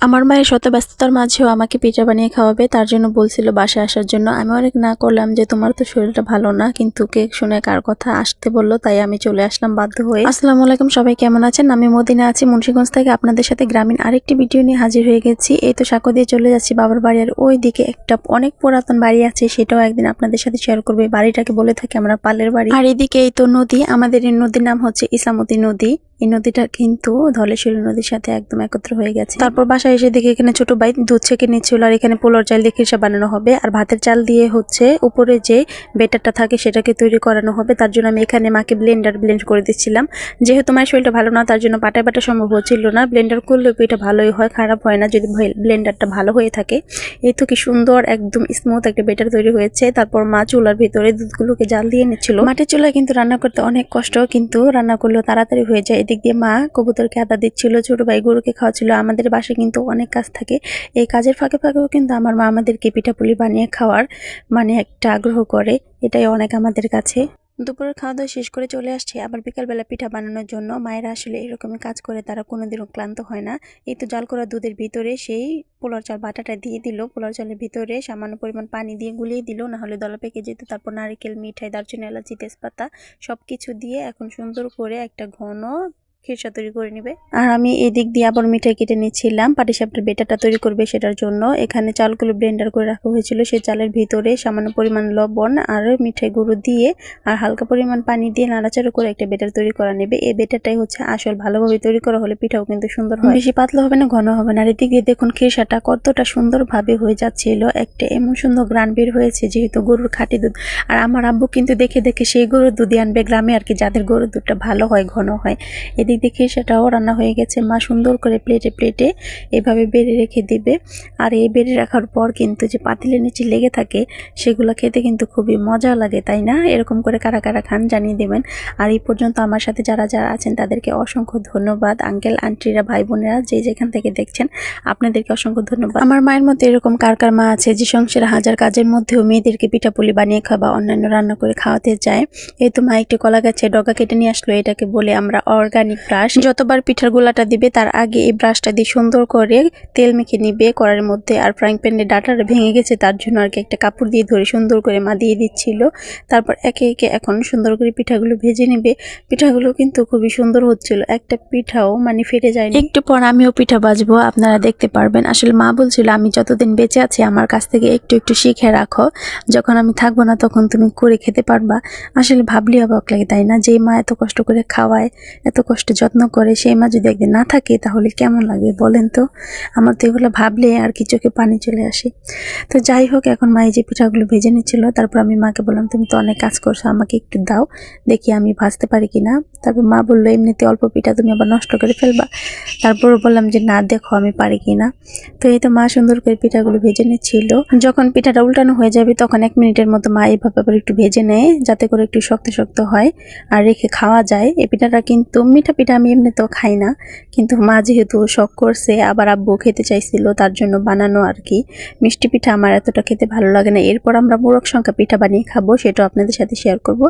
আমার মায়ের শত ব্যস্ততার মাঝেও আমাকে পিঠা বানিয়ে খাওয়াবে, তার জন্য বলছিল বাসায় আসার জন্য। আমি অনেক না করলাম যে, তোমার তো শরীরটা ভালো না। কিন্তু কেক শুনে কার কথা আসতে বলল, তাই আমি চলে আসলাম বাধ্য হয়ে। আসসালামু আলাইকুম, সবাই কেমন আছেন? আমি মদিনা আছি, মুন্সিগঞ্জ থেকে আপনাদের সাথে গ্রামীণ আরেকটি ভিডিও নিয়ে হাজির হয়ে গেছি। এই তো সাঁকো দিয়ে চলে যাচ্ছি বাবার বাড়ি, আর ওই দিকে একটা অনেক পুরাতন বাড়ি আছে, সেটাও একদিন আপনাদের সাথে শেয়ার করবে। বাড়িটাকে বলে থাকি আমরা পালের বাড়ি। আর এদিকে এই তো নদী, আমাদের এই নদীর নাম হচ্ছে ইসলামতী নদী। এই নদীটা কিন্তু ধলেশ্বরী নদীর সাথে একদম একত্র হয়ে গেছে। তারপর বাসায় এসে দেখি এখানে ছোট ভাই দুধ ছেঁকে নিচ্ছিল আর এখানে পোলার চাল দিয়ে খিরসা বানানো হবে। আর ভাতের চাল দিয়ে হচ্ছে উপরে যে বেটারটা থাকে সেটাকে তৈরি করানো হবে। তার জন্য আমি এখানে মাকে ব্লেন্ডার ব্লেন্ড করে দিচ্ছিলাম। যেহেতু মায়ের শরীরটা ভালো না, তার জন্য পাটায় বাটা সম্ভব হচ্ছিল না। ব্লেন্ডার করলে এটা ভালোই হয়, খারাপ হয় না যদি ব্লেন্ডারটা ভালো হয়ে থাকে। এই তো কি সুন্দর, একদম স্মুথ একটা বেটার তৈরি হয়েছে। তারপর মা চুলার ভিতরে দুধগুলোকে জাল দিয়ে নিচ্ছিল। মাটির চুলায় কিন্তু রান্না করতে অনেক কষ্ট, কিন্তু রান্না করলেও তাড়াতাড়ি হয়ে যায়। এদিক দিয়ে মা কবুতরকে আদা দিচ্ছিল, ছোট ভাই গরুকে খাওয়াচ্ছিল। আমাদের বাসায় কিন্তু অনেক কাজ থাকে। এই কাজের ফাঁকে ফাঁকেও কিন্তু আমার মা আমাদেরকে পিঠাপুলি বানিয়ে খাওয়ার মানে একটা আগ্রহ করে। এটাই অনেক আমাদের কাছে। দুপুরের খাওয়া দাওয়া শেষ করে চলে আসছে। আবার বিকালবেলা পিঠা বানানোর জন্য মায়েরা আসলে এরকমই কাজ করে, তারা কোনোদিনও ক্লান্ত হয় না। এই তো জাল করা দুধের ভিতরে সেই পোলার চাল বাটাটা দিয়ে দিল। পোলার চালের ভিতরে সামান্য পরিমাণ পানি দিয়ে গুলিয়ে দিল। না হলে দলা পেকে যেত। তারপর নারিকেল, মিঠাই, দারচিনি, এলাচি, তেজপাতা সব কিছু দিয়ে এখন সুন্দর করে একটা ঘন খিরসা তৈরি করে নিবে। আর আমি এদিক দিয়ে আবার মিঠাই কেটে নিচ্ছিলাম। পাটিসাপটার বেটাটা তৈরি করবে সেটার জন্য। এখানে চালগুলো ব্লেন্ডার করে রাখা হয়েছিল। সেই চালের ভিতরে সামান্য পরিমাণ লবণ আর মিঠাই গুঁড়ো দিয়ে আর হালকা পরিমাণ পানি দিয়ে নাড়াচাড়া করে একটা বেটার তৈরি করা নেবে। এই বেটারটাই হচ্ছে আসল। ভালোভাবে তৈরি করা হলে পিঠাও কিন্তু সুন্দর হয়। বেশি পাতলা হবে না, ঘন হবে না। আর এদিক দিয়ে দেখুন খিরসাটা কতটা সুন্দরভাবে হয়ে যাচ্ছিল। একটা এমন সুন্দর গ্রান বের হয়েছে যেহেতু গরুর খাঁটি দুধ। আর আমার আব্বু কিন্তু দেখে দেখে সেই গরুর দুধই আনবে গ্রামে আর কি, যাদের গরুর দুধটা ভালো হয়, ঘন হয়। এদিক দিক দেখে সেটাও রান্না হয়ে গেছে। মা সুন্দর করে প্লেটে প্লেটে এভাবে বেড়ে রেখে দিবে। আর এই বেড়ে রাখার পর কিন্তু যে পাতিলের নিচে লেগে থাকে, সেগুলো খেতে কিন্তু খুবই মজা লাগে, তাই না? এরকম করে কারা কারা খান জানিয়ে দেবেন। আর এই পর্যন্ত আমার সাথে যারা যারা আছেন, তাদেরকে অসংখ্য ধন্যবাদ। আঙ্কেল, আন্টিরা, ভাই, বোনেরা যে যেখান থেকে দেখছেন, আপনাদেরকে অসংখ্য ধন্যবাদ। আমার মায়ের মধ্যে এরকম কার কার মা আছে যে সংসারে হাজার কাজের মধ্যেও মেয়েদেরকে পিঠাপুলি বানিয়ে খাওয়া অন্যান্য রান্না করে খাওয়াতে যায় এই তো মা একটি কলা গাছে ডগা কেটে নিয়ে আসলো, এটাকে বলে আমরা অর্গানিক ব্রাশ। যতবার পিঠার গোলাটা দিবে, তার আগে এই ব্রাশটা দিয়ে সুন্দর করে তেল মেখে নিবে কড়ার মধ্যে। আর ফ্রাইং প্যানে ডাটাটা ভেঙে গেছে, তার জন্য আর কি একটা কাপড় দিয়ে ধরে সুন্দর করে মা দিয়ে দিচ্ছিল। তারপর একে একে এখন সুন্দর করে পিঠাগুলো ভেজে নেবে। পিঠাগুলো কিন্তু খুবই সুন্দর হচ্ছিল। একটা পিঠাও মানে ফেটে যায় একটু পর আমিও পিঠা বাজবো, আপনারা দেখতে পারবেন। আসলে মা বলছিল, আমি যতদিন বেঁচে আছি, আমার কাছ থেকে একটু একটু শিখে রাখো। যখন আমি থাকব না, তখন তুমি করে খেতে পারবা। আসলে ভাবলি অবাক লাগে, তাই না? যে মা এত কষ্ট করে খাওয়ায়, এত কষ্ট যত্ন করে, সেই মা যদি একদিন না থাকে তাহলে কেমন লাগবে বলেন তো? আমার তো এগুলো ভাবলে আর কি চোখে পানি চলে আসে। তো যাই হোক, এখন মা যে পিঠাগুলো ভেজে নিচ্ছিল, তারপর আমি মাকে বললাম, তুমি তো অনেক কাজ করছ, আমাকে একটু দাও, দেখি আমি ভাজতে পারি কি না তারপর মা বলল, এমনিতে অল্প পিঠা তুমি আবার নষ্ট করে ফেলবা। তারপর বললাম যে, না, দেখো আমি পারি কি না তো এই তো মা সুন্দর করে পিঠাগুলো ভেজে নিচ্ছিল। যখন পিঠাটা উল্টানো হয়ে যাবে, তখন এক মিনিটের মতো মা এইভাবে আবার একটু ভেজে নেয়, যাতে করে একটু শক্ত শক্ত হয় আর রেখে খাওয়া যায়। এই পিঠাটা কিন্তু মিঠা পিঠা আমি এমনিতেও খাই না। কিন্তু মা যেহেতু শখ করছে, আবার আব্বু খেতে চাইছিল, তার জন্য বানানো আর কি। মিষ্টি পিঠা আমার এতটা খেতে ভালো লাগে না। এরপর আমরা মোরগ সংখ্যা পিঠা বানিয়ে খাব, সেটাও আপনাদের সাথে শেয়ার করব।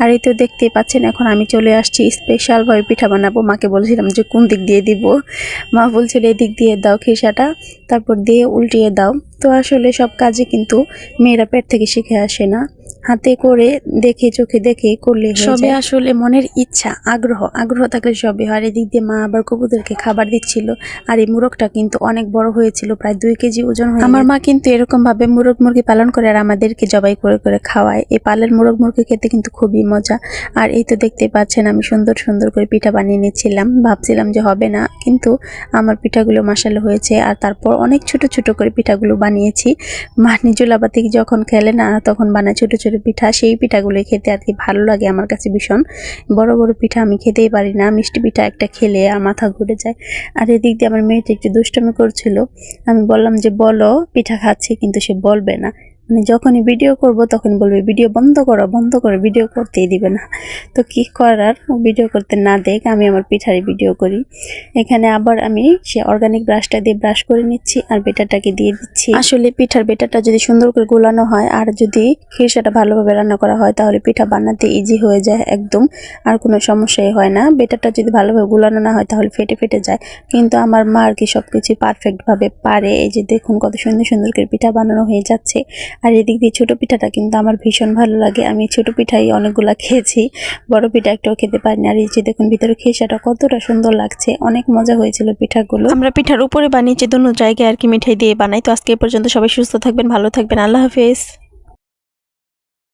আর এই তো দেখতেই পাচ্ছেন, এখন আমি চলে আসছি স্পেশালভাবে পিঠা বানাবো। মাকে বলছিলাম যে, কোন দিক দিয়ে দিব? মা বলছিল, এদিক দিয়ে দাও খিসাটা, তারপর দিয়ে উল্টিয়ে দাও। তো আসলে সব কাজে কিন্তু মেয়েরা পেট থেকে শিখে আসে না। হাতে করে দেখে চোখে দেখে করলে সবে আসলে মনের ইচ্ছা আগ্রহ। আগ্রহ থাকলে সবে হয়। আর এদিক দিয়ে মা আবার কবুতরকে খাবার দিচ্ছিল। আর এই মুরগটা কিন্তু অনেক বড় হয়েছিল প্রায় দুই কেজি ওজন হয়ে আমার মা কিন্তু এরকম ভাবে মুরগ মুরগি পালন করে আর আমাদেরকে জবাই করে করে খাওয়ায়। এই পালের মুরগ মুরগি খেতে কিন্তু খুবই মজা। আর এই তো দেখতে পাচ্ছেন আমি সুন্দর সুন্দর করে পিঠা বানিয়ে নিচ্ছিলাম। ভাবছিলাম যে হবে না কিন্তু আমার পিঠাগুলো মাসালো হয়েছে। আর তারপর অনেক ছোট ছোট করে পিঠাগুলো বানিয়েছি। মানে জোলাপা থেকে যখন খেলে না, তখন বানায় ছোট ছোট পিঠা। সেই পিঠাগুলো খেতে আর কি ভালো লাগে আমার কাছে ভীষণ। বড় বড় পিঠা আমি খেতেই পারি না। মিষ্টি পিঠা একটা খেলে আর মাথা ঘুরে যায়। আর এদিক দিয়ে আমার মেয়েটা একটু দুষ্টমি করছিল। আমি বললাম যে, বলো, পিঠা খাচ্ছি। কিন্তু সে বলবে না। মানে যখনই ভিডিও করব তখন বলবে ভিডিও বন্ধ করো বন্ধ করো ভিডিও করতেই দিবে না। তো কি করার? ভিডিও করতে না দেখ, আমি আমার পিঠারি ভিডিও করি। এখানে আবার আমি সে অর্গানিক ব্রাশটা দিয়ে ব্রাশ করে নিচ্ছি আর বেটারটাকে দিয়ে দিচ্ছি। আসলে পিঠার বেটারটা যদি সুন্দর করে গোলানো হয় আর যদি খিরসাটা ভালোভাবে রান্না করা হয়, তাহলে পিঠা বানাতে ইজি হয়ে যায় একদম। আর কোনো সমস্যাই হয় না। বেটারটা যদি ভালোভাবে গোলানো না হয়, তাহলে ফেটে ফেটে যায়। কিন্তু আমার মা আর কি সব কিছু পারফেক্টভাবে পারে। এই যে দেখুন কত সুন্দর সুন্দর করে পিঠা বানানো হয়ে যাচ্ছে। আর এদিক দিয়ে ছোটো পিঠাটা কিন্তু আমার ভীষণ ভালো লাগে। আমি ছোটো পিঠাই অনেকগুলা খেয়েছি, বড় পিঠা একটাও খেতে পারিনি। আর এই যে দেখুন, ভিতরে খেসাটা কতটা সুন্দর লাগছে, অনেক মজা হয়েছিল পিঠাগুলো। আমরা পিঠার উপরে বানিয়েছি দোনো জায়গায় আর কি মিঠাই দিয়ে বানাই। তো আজকে পর্যন্ত সবাই সুস্থ থাকবেন, ভালো থাকবেন। আল্লাহ হাফেজ।